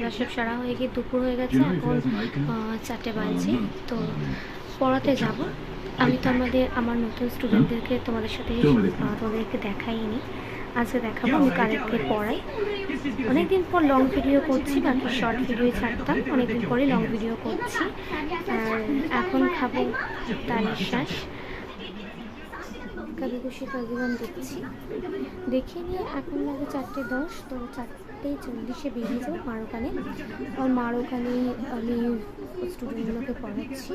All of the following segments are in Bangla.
বাজ সব সারা হয়ে গিয়ে দুপুর হয়ে গেছে। এখন চারটে বাজে তো পড়াতে যাব। আমি তো আমাদের আমার নতুন স্টুডেন্টদেরকে তোমাদের সাথে তোমাদেরকে দেখাইনি। আজকে দেখাবো আমি কারেক্টকে পড়াই। অনেকদিন পর লং ভিডিও করছি বাকি শর্ট ভিডিও ছাড়তাম। অনেকদিন পরে লং ভিডিও করছি। আর এখন খাব তার শ্বাস কালী খুশি কাজীবান দেখছি। দেখে নিয়ে এখন লাগে চারটে দশ তো চারটে চল্লিশে বেরিয়ে যাব মার ওখানে আর মার ওখানে আমি স্টুডেন্টগুলোকে পড়াচ্ছি।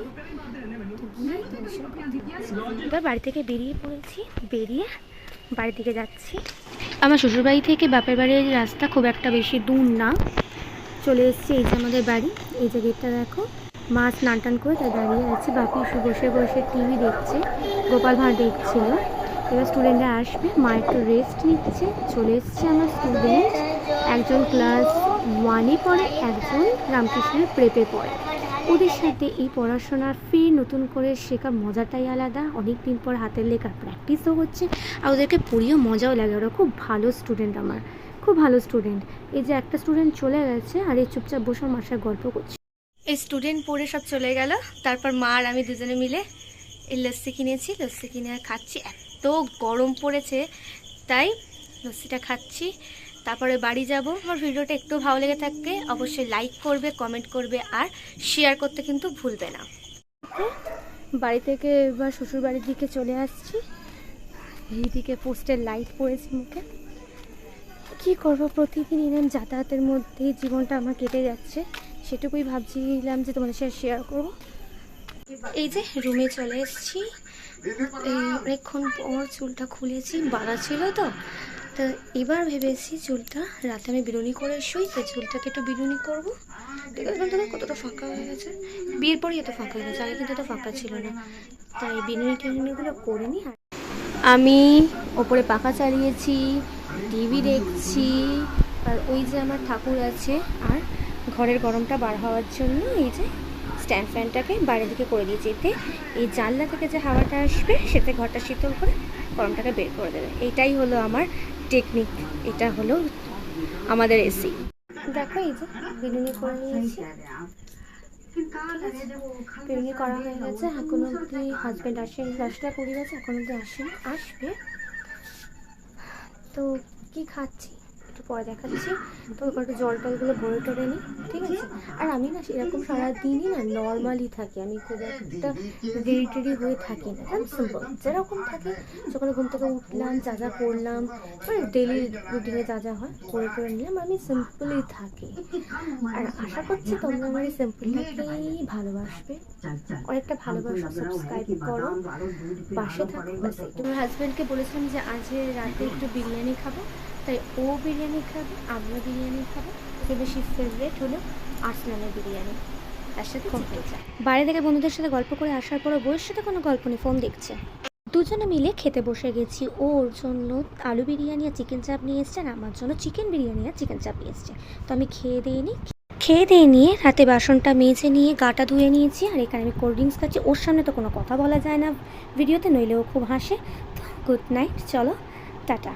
এবার বাড়ি থেকে বেরিয়ে পড়েছি। বেরিয়ে বাড়ি থেকে যাচ্ছি। আমার শ্বশুরবাড়ি থেকে বাপের বাড়ির রাস্তা খুব একটা বেশি দূর না। চলে এসেছি এই যে আমাদের বাড়ি। এই যে গেটটা দেখো। মা স্নান টান করে তাই দাঁড়িয়ে আছে। বাপি বসে বসে টিভি দেখছে। গোপাল ভাঁড় দেখছিল। এবার স্টুডেন্টরা আসবে। মা একটু রেস্ট নিচ্ছে। চলে এসছে আমার স্টুডেন্ট একজন ক্লাস ওয়ানে পড়ে, একজন রামকৃষ্ণের প্রেপে পড়ে। ওদের সাথে এই পড়াশোনার ফের নতুন করে শেখার মজাটাই আলাদা। অনেক দিন পর হাতের লেখার প্র্যাকটিসও হচ্ছে আর ওদেরকে পড়িয়েও মজাও লাগে। ওরা খুব ভালো স্টুডেন্ট আমার। খুব ভালো স্টুডেন্ট এই যে একটা স্টুডেন্ট চলে গেছে আর এই চুপচাপ বসে আমার সাথে গল্প করছে। এই স্টুডেন্ট পড়ে সব চলে গেল। তারপর মা আর আমি দুজনে মিলে এই লস্যি কিনেছি। লস্যি কিনে খাচ্ছি। এত গরম পড়েছে। তাই লস্যিটা খাচ্ছি। তারপরে বাড়ি যাব। আমার ভিডিওটা একটু ভালো লেগে থাকবে, অবশ্যই লাইক করবে কমেন্ট করবে আর শেয়ার করতে কিন্তু ভুলবে না। বাড়ি থেকে এবার শ্বশুর বাড়ির দিকে চলে আসছি। এইদিকে পোস্টের লাইট পড়েছে মুখে। কি করব, প্রতিদিন এরম যাতায়াতের মধ্যেই জীবনটা আমার কেটে যাচ্ছে। সেটুকুই ভাবছিলাম যে তোমাদের সাথে শেয়ার করব। এই যে রুমে চলে এসেছি। অনেকক্ষণ পর চুলটা খুলেছি, বাঁধা ছিল তো। তো এবার ভেবেছি চুলটা রাতে আমি বিরুনি করে শুই, তো চুলটাকে একটু বিরুনি করব। ঠিক আছে দেখো কতটা ফাঁকা হয়ে গেছে? বিয়ের পরই এত ফাঁকা হয়ে গেছে, আগে কিন্তু এত ফাঁকা ছিল না। তাই বিনুনি টিনুনিগুলো করিনি আর আমি ওপরে পাখা চালিয়েছি, টিভি দেখছি, আর ওই যে আমার ঠাকুর আছে, আর ঘরের গরমটা বার হওয়ার জন্য এই যে স্ট্যান্ড ফ্যানটাকে বাইরের দিকে করে দিয়েছি। এতে এই জানলা থেকে যে হাওয়াটা আসবে, সেতে ঘরটা শীতল করে গরমটাকে বের করে দেবে। এটাই হলো আমার টেকনিক, এটা হলো আমাদের এসি। দেখো এই যে বিনুনি করে নিয়েছি। বিনুনি করা হয়ে গেছে, এখন অবধি হাজব্যান্ড আসেন, দশটা কুড়ি গেছে এখন অবধি আসেন, আসবে। তো কি খাচ্ছি? একটু পরে দেখাচ্ছি। তো একটু জল টলগুলো ভরে টরে নিই, ঠিক আছে? আর আমি না সেরকম সারাদিনই না নর্মালি থাকি। আমি খুব একটা দেরি টেরি হয়ে থাকি না। একদম সিম্পল যেরকম থাকে, সকালে ঘুম থেকে উঠলাম, যা যা করলাম ডেলি রুটিনে যা যা হয়, করে করে নিলাম। আমি সিম্পলি থাকি। আর আশা করছি তোমরা আমার এই সিম্পলটাকেই ভালোবাসবে। অনেকটা ভালোবাসো। সাবস্ক্রাইব করো। পাশে থাকো। আমার হাজব্যান্ডকে বলেছিলাম যে, আজ রাতে একটু বিরিয়ানি খাব। তাই ও বিরিয়ানি খাবে আমিও বিরিয়ানি খাব। সে বেশি ফেভারেট হলো আর্সলানের বিরিয়ানি। তার সাথে বাইরে থেকে বন্ধুদের সাথে গল্প করে আসার পরও বইয়ের সাথে কোনো গল্প নেই ফোন দেখছে। দুজনে মিলে খেতে বসে গেছি। ও ওর জন্য আলু বিরিয়ানি আর চিকেন চাপ নিয়ে এসছে আর আমার জন্য চিকেন বিরিয়ানি আর চিকেন চাপ নিয়ে এসছে। তো আমি খেয়ে দিয়ে নিই খেয়ে দিয়ে নিয়ে রাতে বাসনটা মেজে নিয়ে গাটা ধুয়ে নিয়েছি আর এখানে আমি কোল্ড ড্রিঙ্কস খাচ্ছি। ওর সামনে তো কোনো কথা বলা যায় না। ভিডিওতে নইলে ও খুব হাসে। তো গুড নাইট চলো টাটা।